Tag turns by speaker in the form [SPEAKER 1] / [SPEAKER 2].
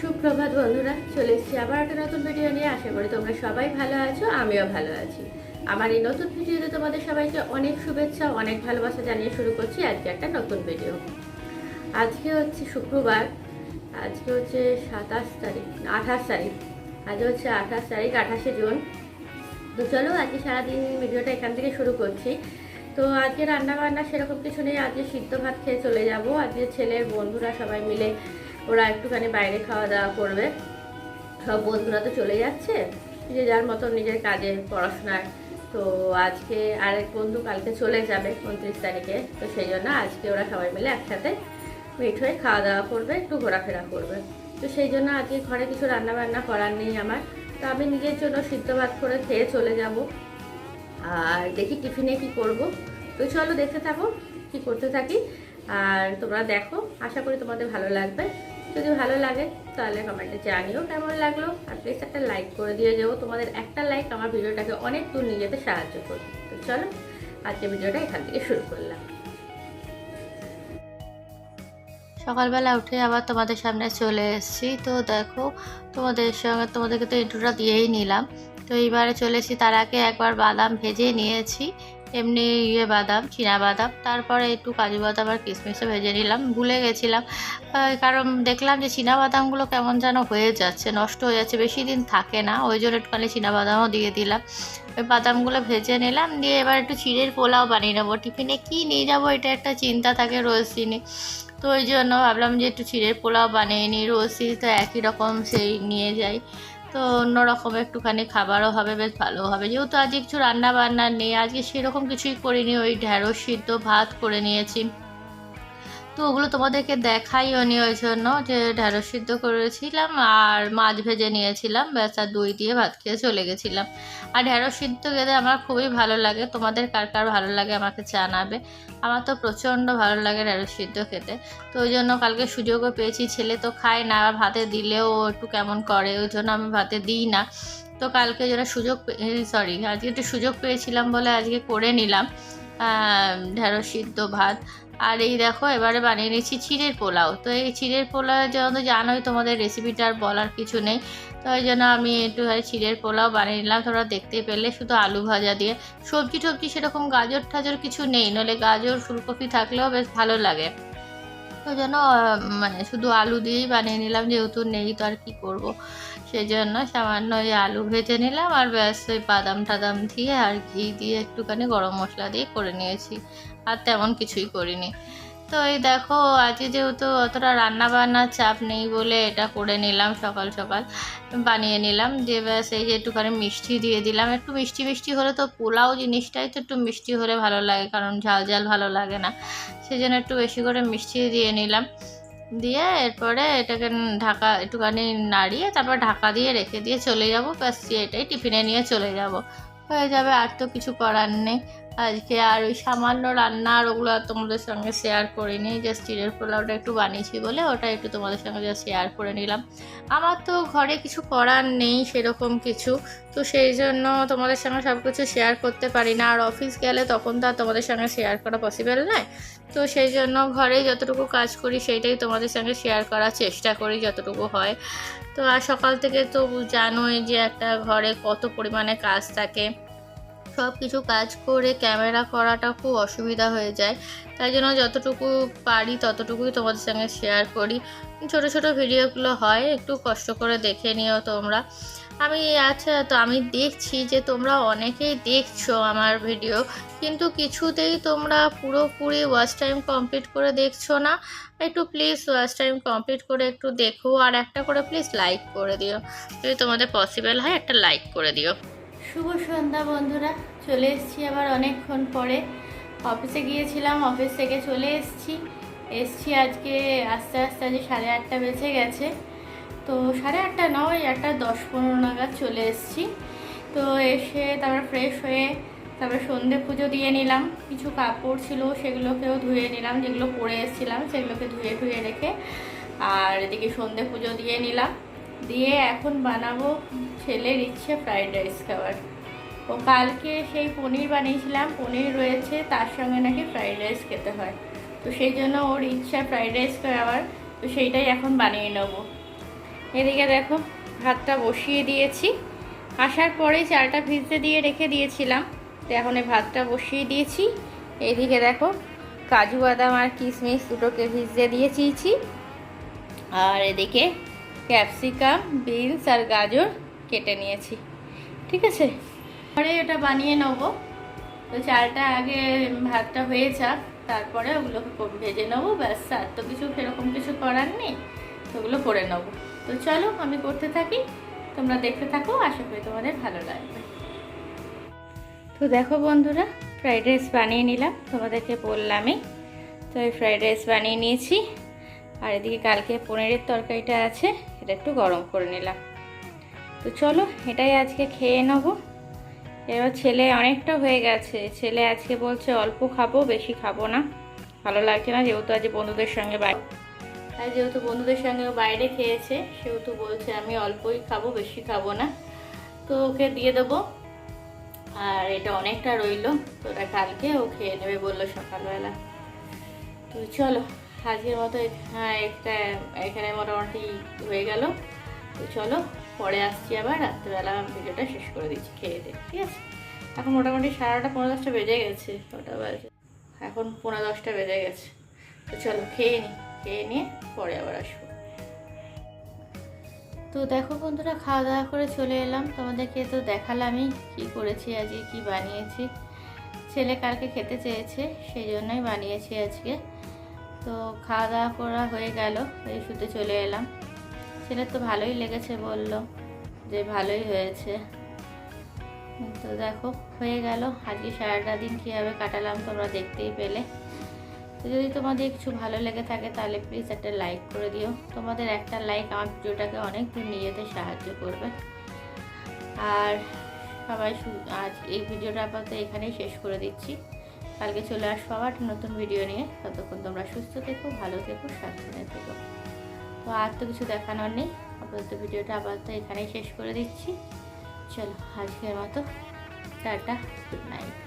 [SPEAKER 1] সুপ্রভাত বন্ধুরা, চলে এসেছি আবার একটা নতুন ভিডিও নিয়ে। আশা করি তোমরা সবাই ভালো আছো, আমিও ভালো আছি। আমার এই নতুন ভিডিওতে তোমাদের সবাইকে অনেক শুভেচ্ছা, অনেক ভালোবাসা জানিয়ে শুরু করছি আজকে একটা নতুন ভিডিও আজকে হচ্ছে শুক্রবার, আজকে হচ্ছে সাতাশ তারিখ, আঠাশ তারিখ, আজ হচ্ছে আঠাশ তারিখ, আঠাশে জুন। তো চলো আজকে সারাদিন ভিডিওটা এখান থেকে শুরু করছি। তো আজকে রান্না বান্না সেরকম কিছু নেই, আজকে সিদ্ধ ভাত খেয়ে চলে যাব। আজকে ছেলের বন্ধুরা সবাই মিলে ওরা একটুখানি বাইরে খাওয়া দাওয়া করবে। সব বন্ধুরা তো চলে যাচ্ছে। যে যার মতো নিজের কাজে পড়াশোনায়। তো আজকে আরেক বন্ধু কালকে চলে যাবে উনত্রিশ তারিখে। তো সেই জন্য আজকে ওরা সবাই মিলে একসাথে মিট হয়ে খাওয়া দাওয়া করবে, একটু ঘোরাফেরা করবে। তো সেই জন্য আজকে ঘরে কিছু রান্না বান্না করার নেই আমার। তো আমি নিজের জন্য সিদ্ধ ভাত করে খেয়ে চলে যাব। আর দেখি টিফিনে কি করব। তো চলো দেখতে থাকো, কি করতে থাকি। আর তোমরা দেখো, আশা করি তোমাদের ভালো লাগবে। যদি ভালো লাগে, তাহলে কমেন্টে জানিও কেমন লাগল। আর প্লিজ একটা লাইক করে দিয়ে যাব। তোমাদের একটা লাইক আমার ভিডিওটাকে অনেক দূর নিয়ে যেতে সাহায্য করবে। তো চলো আজকে ভিডিওটা এখান থেকে শুরু করলাম। সকালবেলা উঠে আবার তোমাদের সামনে চলে এসেছি। তো দেখো, তোমাদের সঙ্গে তোমাদেরকে তো ইন্টুটা দিয়েই নিলাম। তো এইবারে চলে এসেছি। তার আগে একবার বাদাম ভেজে নিয়েছি। এমনি ইয়ে বাদাম, চীনা বাদাম, তারপরে একটু কাজু বাদাম আর কিশমিশও ভেজে নিলাম। ভুলে গেছিলাম। কারণ দেখলাম যে চীনা বাদামগুলো কেমন যেন হয়ে যাচ্ছে, নষ্ট হয়ে যাচ্ছে, বেশি দিন থাকে না। ওই জন্য একটুখানি চীনা বাদামও দিয়ে দিলাম। ওই বাদামগুলো ভেজে নিলাম, দিয়ে এবার একটু চিড়ের পোলাও বানিয়ে নেব। টিফিনে কী নিয়ে যাব এটা একটা চিন্তা থাকে রোজ দিনে তো ওই জন্য ভাবলাম যে একটু চিড়ের পোলাও বানিয়ে নিই রোজ তো একই রকম সেই নিয়ে যাই তো অন্যরকম একটুখানি খাবারও হবে, বেশ ভালো হবে। যেহেতু আজকে কিছু রান্না বান্না নেই, আজকে সেরকম কিছুই করিনি, ওই ঢ্যাঁড়স সিদ্ধ ভাত করে নিয়েছি। তো ওগুলো তোমাদেরকে দেখাইও নি ওই জন্য যে ঢ্যাঁড়স সিদ্ধ করেছিলাম আর মাছ ভেজে নিয়েছিলাম। ব্যাস, আর দই দিয়ে ভাত খেয়ে চলে গেছিলাম। আর ঢ্যাঁড়স সিদ্ধ খেতে আমার খুবই ভালো লাগে। তোমাদের কার কার ভালো লাগে আমাকে জানাবে। আমার তো প্রচণ্ড ভালো লাগে ঢ্যাঁড়স সিদ্ধ খেতে। তো ওই জন্য কালকে সুযোগও পেয়েছি, ছেলে তো খায় না, আর ভাতে দিলেও একটু কেমন করে, ওই জন্য আমি ভাতে দিই না। তো কালকে যেটা সুযোগ সরি আজকে একটু সুযোগ পেয়েছিলাম বলে আজকে করে নিলাম ঢ্যাঁড়স সিদ্ধ ভাত। আর এই দেখো, এবারে বানিয়ে নিচ্ছি চিড়ের পোলাও। তো এই চিড়ের পোলাও যেমন জানোই তোমাদের রেসিপিটা আর বলার কিছু নেই, তো ওই জন্য আমি একটু চিড়ের পোলাও বানিয়ে নিলাম। তোমরা দেখতে পেলে শুধু আলু ভাজা দিয়ে। সবজি টবজি সেরকম গাজর টাজর কিছু নেই নাহলে গাজর, ফুলকপি থাকলেও বেশ ভালো লাগে। ওই জন্য মানে শুধু আলু দিয়েই বানিয়ে নিলাম, যেহেতু নেই তো আর কী করব। সেই জন্য সামান্য ওই আলু ভেজে নিলাম আর ব্যাস, ওই বাদাম টাদাম দিয়ে আর ঘি দিয়ে একটুখানি গরম মশলা দিয়ে করে নিয়েছি। আর তেমন কিছুই করিনি। তো এই দেখো, আজকে যেহেতু অতটা রান্না বান্নার চাপ নেই বলে এটা করে নিলাম সকাল সকাল, বানিয়ে নিলাম। যে ব্যাস, এই যে একটুখানি মিষ্টি দিয়ে দিলাম। একটু মিষ্টি মিষ্টি হলে তো পোলাও জিনিসটাই তো একটু মিষ্টি হলে ভালো লাগে, কারণ ঝাল ঝাল ভালো লাগে না। সেই জন্য একটু বেশি করে মিষ্টি দিয়ে নিলাম। দিয়ে এরপরে এটাকে ঢাকা, একটুখানি নাড়িয়ে তারপর ঢাকা দিয়ে রেখে দিয়ে চলে যাব। ব্যাস, এটাই টিফিনে নিয়ে চলে যাব। হয়ে যাবে, আর তো কিছু করার নেই। আজকে আর ওই সামান্য রান্না আর ওগুলো তোমাদের সঙ্গে শেয়ার করিনি যে স্টিলের পোলাওটা একটু বানিয়েছি বলে ওটা একটু তোমাদের সঙ্গে যা শেয়ার করে নিলাম। আমার তো ঘরে কিছু করার নেই সেরকম কিছু, তো সেই জন্য তোমাদের সঙ্গে সব কিছু শেয়ার করতে পারি না। আর অফিস গেলে তখন তো আর তোমাদের সঙ্গে শেয়ার করা পসিবল নয়। তো সেই জন্য ঘরে যতটুকু কাজ করি সেইটাই তোমাদের সঙ্গে শেয়ার করার চেষ্টা করি যতটুকু হয়। তো আর সকাল থেকে তো জানোই যে একটা ঘরে কত পরিমাণে কাজ থাকে। সব কিছু কাজ করে ক্যামেরা করাটা খুব অসুবিধা হয়ে যায়। তাই জন্য যতটুকু পারি ততটুকুই তোমাদের সঙ্গে শেয়ার করি। ছোট ছোট ভিডিওগুলো হয়, একটু কষ্ট করে দেখে নিও তোমরা। আমি আচ্ছা তো আমি দেখছি যে তোমরা অনেকেই দেখছ আমার ভিডিও, কিন্তু কিছুতেই তোমরা পুরোপুরি ওয়াচ টাইম কমপ্লিট করে দেখছ না। একটু প্লিজ ওয়াচ টাইম কমপ্লিট করে একটু দেখো, আর একটা করে প্লিজ লাইক করে দিও। যদি তোমাদের পসিবল হয়, একটা লাইক করে দিও। শুভ সন্ধ্যা বন্ধুরা। চলে এসেছি আবার অনেকক্ষণ পরে। অফিসে গিয়েছিলাম, অফিস থেকে চলে এসেছি। এসছি আজকে আস্তে আস্তে আজ সাড়ে আটটা বেজে গেছে। তো সাড়ে আটটা নয়, আটটা দশ পনেরো নাগাদ চলে এসেছি। তো এসে তারপর ফ্রেশ হয়ে তারপর সন্ধে পুজো দিয়ে নিলাম। কিছু কাপড় ছিল, সেগুলোকেও ধুয়ে নিলাম, যেগুলো পরে এসেছিলাম, সেগুলোকে ধুয়ে ধুয়ে রেখে আর এদিকে সন্ধে পুজো দিয়ে নিলাম। দিয়ে এখন বানাবো ছেলের ইচ্ছে ফ্রাইড রাইস খাবার। ও কালকে সেই পনির বানিয়েছিলাম, পনির রয়েছে, তার সঙ্গে নাকি ফ্রাইড রাইস খেতে হয়। তো সেই জন্য ওর ইচ্ছা ফ্রাইড রাইস খাবার তো সেইটাই এখন বানিয়ে নেব। এদিকে দেখো, ভাতটা বসিয়ে দিয়েছি। আসার পরেই চালটা ভিজতে দিয়ে রেখে দিয়েছিলাম, তো এখন এই ভাতটা বসিয়ে দিয়েছি। এদিকে দেখো, কাজু বাদাম আর কিশমিশ দুটোকে ভিজতে দিয়েছি। আর এদিকে ক্যাপসিকাম, বিনস আর গাজর কেটে নিয়েছি। ঠিক আছে? পরে ওটা বানিয়ে নেব। তো চালটা আগে ভাতটা হয়ে যাক, তারপরে ওগুলোকে ভেজে নেব, ব্যাস। আর তো কিছু সেরকম কিছু করার নেই ওগুলো করে নেব। তো চলো, আমি করতে থাকি। তোমরা দেখতে থাকো, আশা করি তোমাদের ভালো লাগবে। তো দেখো বন্ধুরা, ফ্রাইড রাইস বানিয়ে নিলাম। তোমাদেরকে বললামই। তো এই ফ্রাইড রাইস বানিয়ে নিয়েছি। আর এদিকে কালকে পনিরের তরকারিটা আছে, এটা একটু গরম করে নিলাম। তো চলো, এটাই আজকে খেয়ে নেব। এবার ছেলে অনেকটা হয়ে গেছে। ছেলে আজকে বলছে, অল্প খাব, বেশি খাব না। ভালো লাগছে না, যেহেতু আজ বন্ধুদের সঙ্গে বাইরে আর যেহেতু বন্ধুদের সঙ্গে বাইরে খেয়েছে, সেহেতু বলছে, আমি অল্পই খাব, বেশি খাব না। তো ওকে দিয়ে দেবো। আর এটা অনেকটা রইল। তো ওটা কালকে ও খেয়ে নেবে বলল সকালবেলা। তো চলো আজকের মতো একটা, এখানে মোটামুটি হয়ে গেল। তো চলো, পরে আসছি আবার। রাত্রেবেলা ভিডিওটা শেষ করে দিচ্ছি খেয়ে দিয়ে, ঠিক আছে? এখন মোটামুটি সাড়ে পনেরো দশটা বেজে গেছে। ওটা বাজে এখন পনেরো দশটা বেজে গেছে। তো চলো, খেয়ে নিই খেয়ে নিয়ে পরে আবার আসব। তো দেখো বন্ধুরা, খাওয়া দাওয়া করে চলে এলাম। তোমাদেরকে তো দেখালামই কি করেছি আজকে, কি বানিয়েছি। ছেলে কালকে খেতে চেয়েছে, সেই জন্যই বানিয়েছি আজকে। তো খাওয়া দাওয়া করা হয়ে গেল, এই শুতে চলে এলাম। ছেলের তো ভালোই লেগেছে বলল যে ভালোই হয়েছে। তো দেখো, হয়ে গেল। আজকে সারাটা দিন কীভাবে কাটালাম তোমরা দেখতেই পেলে। তো যদি তোমাদের কিছু ভালো লেগে থাকে তাহলে প্লিজ একটা লাইক করে দিও। তোমাদের একটা লাইক আমার ভিডিওটাকে অনেক দূর নিয়ে যেতে সাহায্য করবে। আর সবাই আজ এই ভিডিওটা আপাতত এখানেই শেষ করে দিচ্ছি। কালকে চলে আসব আবার নতুন ভিডিও নিয়ে। ততক্ষণ তোমরা সুস্থ থেকো, ভালো থেকো, সাবধানে থেকো। তো আর তো কিছু দেখানোর নেই। আপাতত ভিডিওটা আপাতত এখানেই শেষ করে দিচ্ছি। চলো, আজকের মতো টাটা গুড নাইট